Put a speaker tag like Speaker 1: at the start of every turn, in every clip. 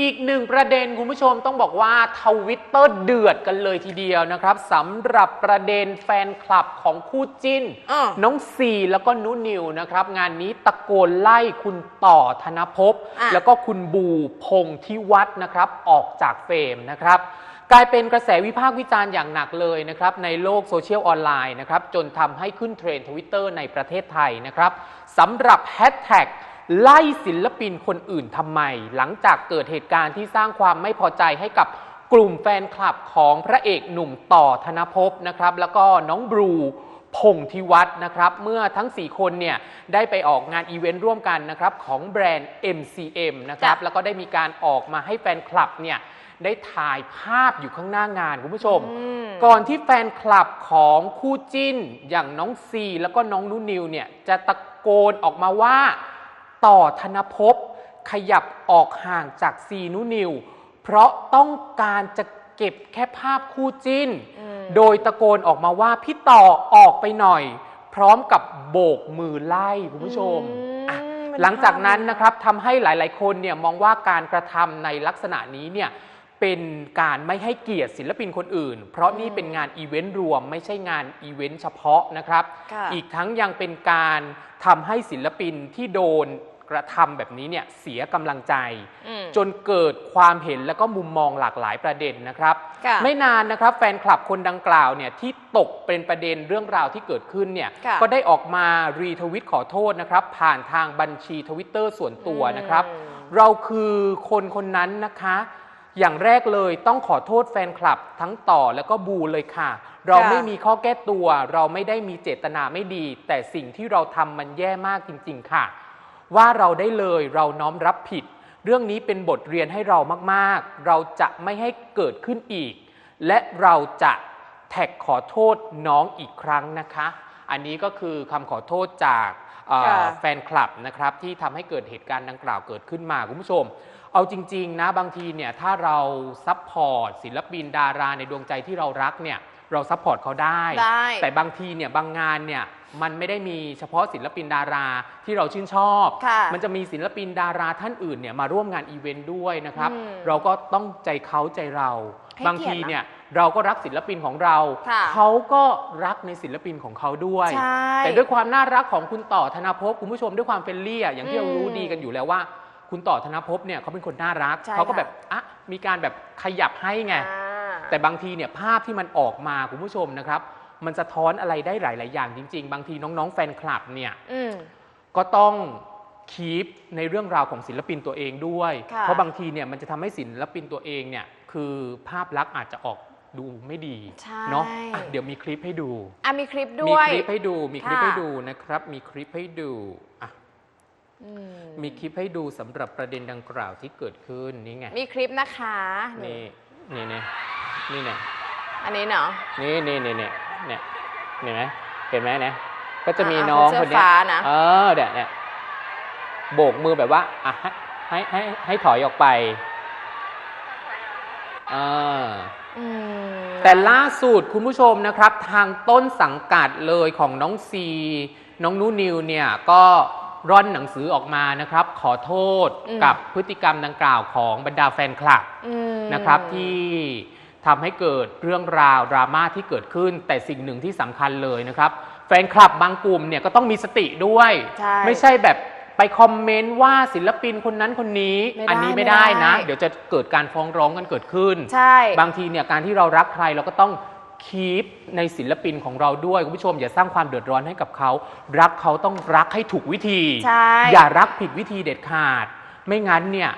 Speaker 1: อีกหนึ่งประเด็นคุณผู้ชมต้องบอกว่าทวิตเตอร์เดือดกันเลยทีเดียวนะครับสำหรับประเด็นแฟนคลับของคู่จิ้น
Speaker 2: อ้อ
Speaker 1: น้องซีแล้วก็นุนิวนะครับ งานนี้ตะโกนไล่คุณต่อธนภพ
Speaker 2: อะ
Speaker 1: แล้วก็คุณบูพงษ์ทิวัฒน์นะครับ ออกจากเฟรมนะครับ กลายเป็นกระแสวิพากษ์วิจารณ์อย่างหนักเลยนะครับ ในโลกโซเชียลออนไลน์นะครับ จนทำให้ขึ้นเทรนด์ทวิตเตอร์ในประเทศไทยนะครับสำหรับแฮชแท็ก ไล่ศิลปินคนอื่นทำไม หลังจากเกิดเหตุการณ์ที่สร้างความไม่พอใจให้กับกลุ่มแฟนคลับของพระเอกหนุ่มต่อธนภพนะครับ แล้วก็น้องบรูพงษ์ทิวัฒน์นะครับ เมื่อทั้ง 4 คนเนี่ยได้ไปออกงานอีเวนต์ร่วมกันนะครับ ของแบรนด์ MCM นะครับ
Speaker 2: จ้ะ
Speaker 1: แล้วก็ได้มีการออกมาให้แฟนคลับเนี่ยได้ถ่ายภาพอยู่ข้างหน้างาน คุณผู้ชม
Speaker 2: อืม
Speaker 1: ก่อนที่แฟนคลับของคู่จิ้น อย่างน้องซี แล้วก็น้องนุนิวเนี่ยจะตะโกนออกมาว่า ต่อธนภพขยับออกห่างจากซีนุนิว เพราะต้องการจะเก็บแค่ภาพคู่จิ้น
Speaker 2: อืม
Speaker 1: โดยตะโกนออกมาว่าพี่ต่อออกไปหน่อย พร้อมกับโบกมือไล่คุณผู้ชม
Speaker 2: อืม
Speaker 1: อะ
Speaker 2: เป็น
Speaker 1: หลังจากนั้น
Speaker 2: ภาพ
Speaker 1: นะครับทำให้หลาย ๆ คนเนี่ยมองว่าการกระทำในลักษณะนี้เนี่ยเป็นการไม่ให้เกียรติศิลปินคนอื่น เพราะนี่เป็นงานอีเวนต์รวม ไม่ใช่งานอีเวนต์เฉพาะนะครับ
Speaker 2: ค่ะ
Speaker 1: อีกทั้งยังเป็นการทำให้ศิลปินที่โดน กระทำแบบนี้เนี่ยเสียกำลังใจ
Speaker 2: อืม
Speaker 1: จนเกิดความเห็นและก็มุมมองหลากหลายประเด็นนะครับ
Speaker 2: ค่ะ
Speaker 1: ไม่นานนะครับแฟนคลับคนดังกล่าวเนี่ยที่ตกเป็นประเด็นเรื่องราวที่เกิดขึ้นเนี่ย
Speaker 2: ค่ะ
Speaker 1: ก็ได้ออกมารีทวิตขอโทษนะครับ ผ่านทางบัญชีทวิตเตอร์ส่วนตัวนะครับ
Speaker 2: อืม
Speaker 1: เราคือคนคนนั้นนะคะอย่างแรกเลยต้องขอโทษแฟนคลับทั้งต่อแล้วก็บูเลยค่ะ เราไม่มีข้อแก้ตัว เราไม่ได้มีเจตนาไม่ดี แต่สิ่งที่เราทำมันแย่มากจริง ๆ ค่ะ ว่าเราได้เลยเราน้อมรับผิด เรื่องนี้เป็นบทเรียนให้เรามากๆ เราจะไม่ให้เกิดขึ้นอีก และเราจะแท็กขอโทษน้องอีกครั้งนะคะ อันนี้ก็คือคำขอโทษจากเอ่อ
Speaker 2: ค่ะ
Speaker 1: แฟนคลับนะครับที่ทำให้เกิดเหตุการณ์ดังกล่าวเกิดขึ้นมาคุณผู้ชม เอาจริง ๆ นะบางทีเนี่ยถ้าเราซัพพอร์ตศิลปินดาราในดวงใจที่เรารักเนี่ยเราซัพพอร์ตเขาได้
Speaker 2: ได้
Speaker 1: แต่บางทีเนี่ยบางงานเนี่ย มันไม่ได้มีเฉพาะศิลปินดาราที่เราชื่นชอบ
Speaker 2: ค่ะ
Speaker 1: มันจะมีศิลปินดาราท่านอื่นเนี่ยมาร่วมงานอีเวนต์ด้วยนะครับ
Speaker 2: อืม
Speaker 1: เราก็ต้องใจเขาใจเรา
Speaker 2: ให้
Speaker 1: บาง
Speaker 2: เกียร
Speaker 1: ที
Speaker 2: ตินะ
Speaker 1: เนี่ยเราก็รักศิลปินของเรา
Speaker 2: ค่ะ
Speaker 1: เขาก็รักในศิลปินของเขาด้วย
Speaker 2: ใช่
Speaker 1: แต่ด้วยความน่ารักของคุณต่อธนภพคุณผู้ชมด้วยความเฟรนลี่อะอย่างที่เรารู้
Speaker 2: อืม
Speaker 1: ดีกันอยู่แล้วว่า คุณต่อธนภพเนี่ยเขาเป็นคนน่ารัก
Speaker 2: ใช่
Speaker 1: เขาก็
Speaker 2: ค่ะ
Speaker 1: แบบอะมีการแบบขยับให้ไง
Speaker 2: อ่า
Speaker 1: แต่บางทีเนี่ยภาพที่มันออกมาคุณผู้ชมนะครับ มันสะท้อนอะไรได้หลาย ๆ อย่างจริง ๆ บางทีน้อง ๆ แฟนคลับเนี่ย
Speaker 2: อืม
Speaker 1: ก็ต้องคีปในเรื่องราวของศิลปินตัวเองด้วย
Speaker 2: ค่ะ
Speaker 1: เพราะบางทีเนี่ยมันจะทำให้ศิลปินตัวเองเนี่ยคือภาพลักษณ์อาจจะออกดูไม่ดี
Speaker 2: ใช่
Speaker 1: เนาะอะเดี๋ยวมีคลิปให้ดู
Speaker 2: อะมีคลิปด้
Speaker 1: มี
Speaker 2: วย
Speaker 1: คลิปให้ดู มีคลิป
Speaker 2: ค่ะ
Speaker 1: ให้ดูนะครับ มีคลิปให้ดูอะ
Speaker 2: อืม
Speaker 1: มีคลิปให้ดูสำหรับประเด็นดังกล่าวที่เกิดขึ้นนี่ไง
Speaker 2: มีคลิปนะคะ
Speaker 1: นี่ นี่นี่นี่เนี่ย
Speaker 2: อันนี้เนาะ
Speaker 1: นี่นี่นี่นี่ เนี่ยเห็นไหมเห็นไหมเนี่ยก็จะมี
Speaker 2: อ่า
Speaker 1: น้อง
Speaker 2: คน
Speaker 1: ค
Speaker 2: เสื้
Speaker 1: นเนี้ย
Speaker 2: อฟ้านะ
Speaker 1: เออเนี่ยเนี่ยโบกมือแบบว่าอะให้ให้ให้ให้ถอยออกไปเออ
Speaker 2: อืม
Speaker 1: แต่ล่าสุดคุณผู้ชมนะครับ ทางต้นสังกัดเลยของน้องซี น้องนูนิวเนี่ยก็ร่อนหนังสือออกมานะครับ ขอโทษ
Speaker 2: อืม
Speaker 1: กับพฤติกรรมดังกล่าวของบรรดาแฟนคลับ
Speaker 2: อืม
Speaker 1: นะครับที่ ทำให้เกิดเรื่องราวดราม่าที่เกิดขึ้น แต่สิ่งหนึ่งที่สำคัญเลยนะครับ แฟนคลับบางกลุ่มเนี่ยก็ต้องมีสติด้วย
Speaker 2: ใช่
Speaker 1: ไม่ใช่แบบไปคอมเมนต์ว่าศิลปินคนนั้นคนนี้
Speaker 2: ไม่ได้
Speaker 1: อันนี้ไม่ได้ นะ
Speaker 2: ไม่ได้
Speaker 1: เดี๋ยวจะเกิดการฟ้องร้องกันเกิดขึ้น
Speaker 2: ใช่
Speaker 1: บางทีเนี่ยการที่เรารักใครเราก็ต้องคีปในศิลปินของเราด้วยคุณผู้ชมอย่าสร้างความเดือดร้อนให้กับเขา รักเขาต้องรักให้ถูกวิธี
Speaker 2: ใช่
Speaker 1: อย่ารักผิดวิธีเด็ดขาด ไม่งั้นเนี่ย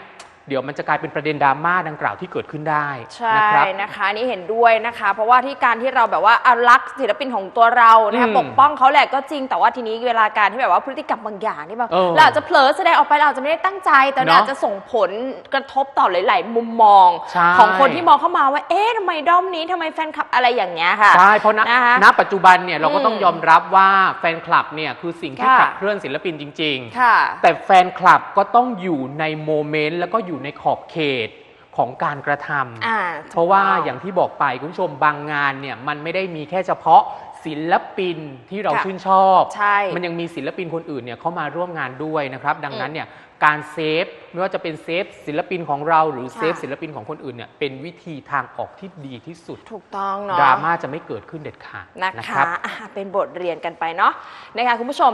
Speaker 1: เดี๋ยวมันจะกลายเป็นประเด็นดราม่าดังกล่าวที่เกิดขึ้นได้
Speaker 2: ใช่
Speaker 1: นะครับ
Speaker 2: นะคะ นี่เห็นด้วยนะคะ เพราะว่าที่การที่เราแบบว่าอารักศิลปินของตัวเรานะคะ
Speaker 1: อืม
Speaker 2: ปกป้องเขาแหละก็จริงแต่ว่าทีนี้เวลาการที่แบบว่าพฤติกรรมบางอย่างที่แบบ
Speaker 1: เออ
Speaker 2: เราอาจจะเผลอแสดงออกไปเราอาจจะไม่ได้ตั้งใจ แต่เนี่ย
Speaker 1: เนอะ
Speaker 2: อาจจะส่งผลกระทบต่อหลาย ๆ มุมมอง
Speaker 1: ใช่
Speaker 2: ของคนที่มองเข้ามาว่า เอ๊ะทำไมด้อมนี้ทำไมแฟนคลับอะไรอย่างเงี้ยค่ะ
Speaker 1: ใช่เพราะณ
Speaker 2: นะคะ
Speaker 1: ณปัจจุบันเนี่ยเราก็
Speaker 2: อืม
Speaker 1: ต้องยอมรับว่าแฟนคลับเนี่ยคือสิ่งที่
Speaker 2: ค่ะ
Speaker 1: ขับเคลื่อนศิลปินจริง ๆ
Speaker 2: ค่ะ
Speaker 1: แต่แฟนคลับก็ต้องอยู่ในโมเมนต์แล้วก็อยู่ในขอบเขตของการกระทำ
Speaker 2: อ่า
Speaker 1: เพราะว่า
Speaker 2: ถูกต้
Speaker 1: อย่างที่บอกไปคุณผู้ชมบางงานเนี่ยมันไม่ได้มีแค่เฉพาะศิลปินที่เรา
Speaker 2: ค่ะ
Speaker 1: ชื่นชอบ
Speaker 2: ใช่
Speaker 1: มันยังมีศิลปินคนอื่นเนี่ยเข้ามาร่วมงานด้วยนะครับ ดังนั้นเนี่ยการเซฟไม่ว่าจะเป็นเซฟศิลปินของเราหรือเซฟ
Speaker 2: ค่ะ
Speaker 1: ศิลปินของคนอื่นเนี่ยเป็นวิธีทางออกที่ดีที่สุด
Speaker 2: ถูกต้องเนาะ
Speaker 1: ดราม่าจะไม่เกิดขึ้นเด็ดขาด
Speaker 2: นะ
Speaker 1: นะค
Speaker 2: คะ
Speaker 1: รับ
Speaker 2: อะเป็นบทเรียนกันไปเนาะนะคะคุณผู้ชม